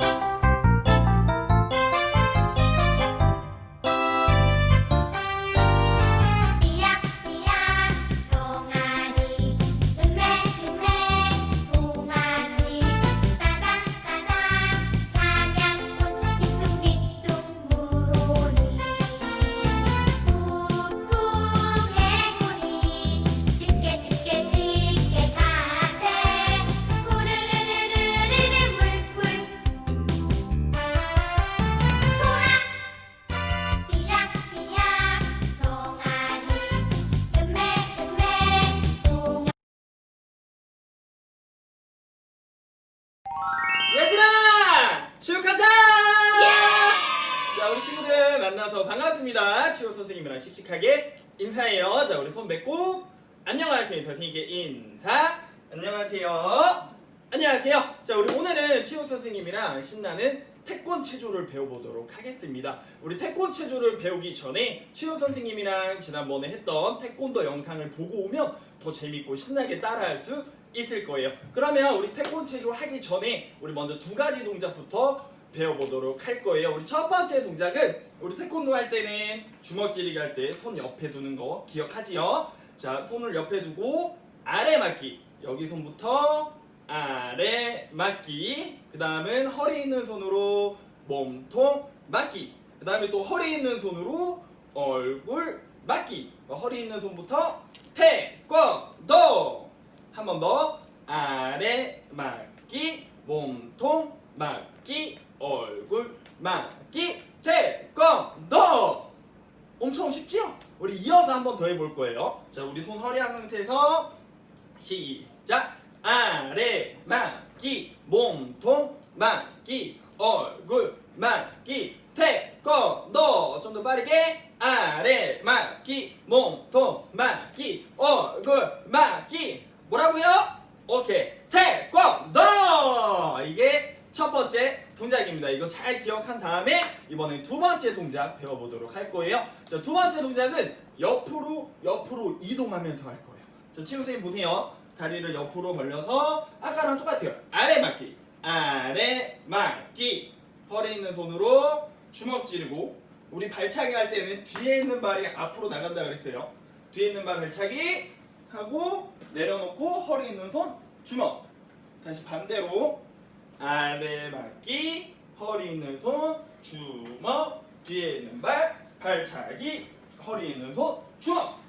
Música 만나서 반갑습니다. 치육 선생님이랑 씩씩하게 인사해요. 자, 우리 손 뱉고 안녕하세요. 선생님께 인사. 안녕하세요. 안녕하세요. 자, 우리 오늘은 치육 선생님이랑 신나는 태권 체조를 배워보도록 하겠습니다. 우리 태권 체조를 배우기 전에 치유 선생님이랑 지난번에 했던 태권도 영상을 보고 오면 더 재밌고 신나게 따라할 수 있을 거예요. 그러면 우리 태권 체조 하기 전에 우리 먼저 두 가지 동작부터 배워보도록 할 거예요. 우리 첫 번째 동작은 우리 태권도 할 때는 주먹 찌르기 할때 손 옆에 두는 거 기억하지요? 자, 손을 옆에 두고 아래 맞기. 여기 손부터 아래 맞기. 그 다음은 허리 있는 손으로 몸통 맞기. 그 다음에 또 허리 있는 손으로 얼굴 맞기. 허리 있는 손부터 태권도. 한 번 더. 아래 맞기. 몸통 맞기. 얼굴 맞기. 태권도. 엄청 쉽지요? 우리 이어서 한 번 더 해볼 거예요. 자, 우리 손 허리 한 상태에서 시작. 아래 맞기, 몸통 맞기, 얼굴 맞기, 태권도. 좀 더 빠르게. 아래 맞기, 몸통 맞기, 얼굴 맞기. 뭐라고요? 오케이. 태권도! 이게 첫 번째 동작입니다. 이거 잘 기억한 다음에 이번엔 두 번째 동작 배워보도록 할 거예요. 자, 두 번째 동작은 옆으로 옆으로 이동하면서 할 거예요. 자, 치우 선생님 보세요. 다리를 옆으로 벌려서 아까랑 똑같아요. 아래 맞기, 아래 맞기. 허리 있는 손으로 주먹 찌르고 우리 발차기 할 때는 뒤에 있는 발이 앞으로 나간다 그랬어요. 뒤에 있는 발 발차기 하고 내려놓고 허리 있는 손 주먹. 다시 반대로 아래 맞기 허리 있는 손 주먹 뒤에 있는 발 발차기 허리 있는 손 주먹.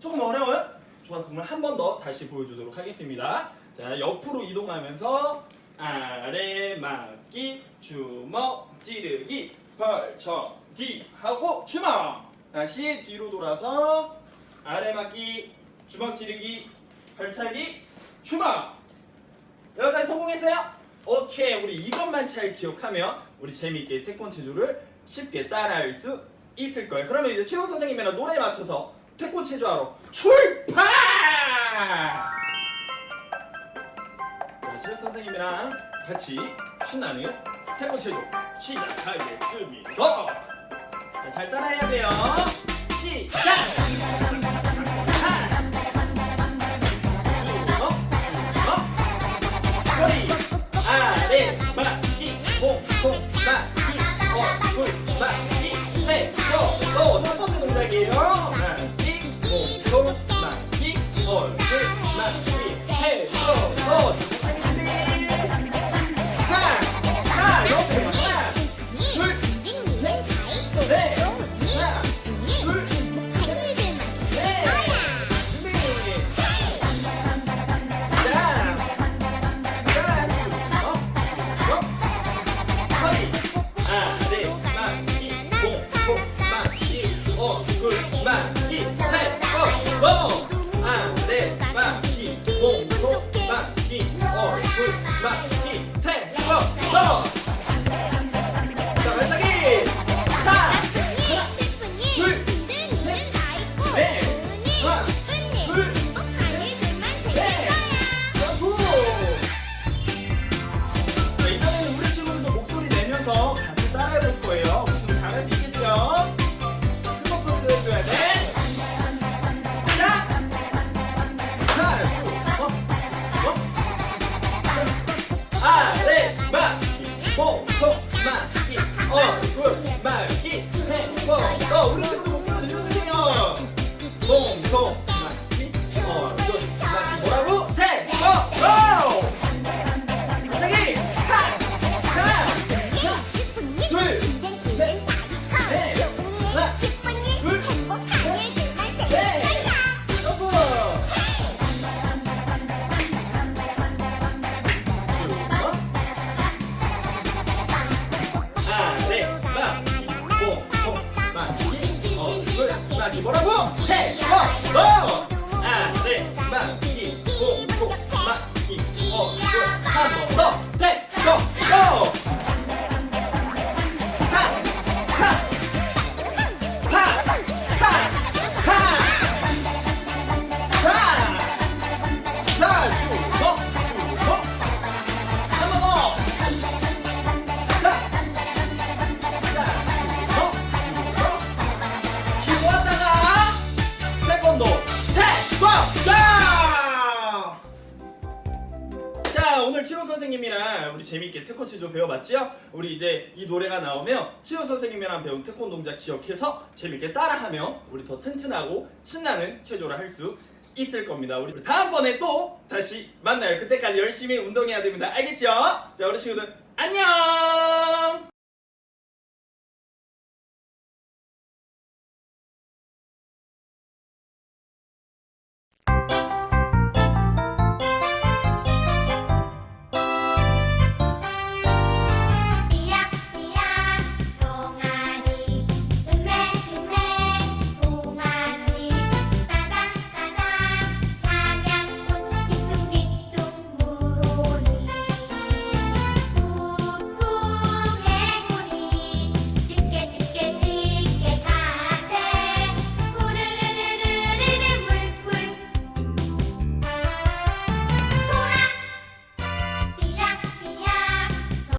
조금 어려워요? 그럼 한번 더 다시 보여주도록 하겠습니다. 자 옆으로 이동하면서 아래 맞기 주먹 찌르기 발차기 하고 주먹. 다시 뒤로 돌아서 아래 맞기 주먹 찌르기 발차기 주먹. 여기까지 성공했어요? 오케이 우리 이것만 잘 기억하면 우리 재미있게 태권 체조를 쉽게 따라할 수 있을 거예요 그러면 이제 최호 선생님이랑 노래 맞춰서 태권 체조하러 출발! 자, 최호 선생님이랑 같이 신나는 태권 체조 시작하겠습니다 자, 잘 따라해야 돼요 시작! 통 치호 선생님이랑 우리 재밌게 태권치 좀 배워봤지요? 우리 이제 이 노래가 나오면 치호 선생님이랑 배운 태권 동작 기억해서 재밌게 따라하면 우리 더 튼튼하고 신나는 체조를 할 수 있을 겁니다. 우리 다음번에 또 다시 만나요. 그때까지 열심히 운동해야 됩니다. 알겠죠? 자 우리 친구들 안녕!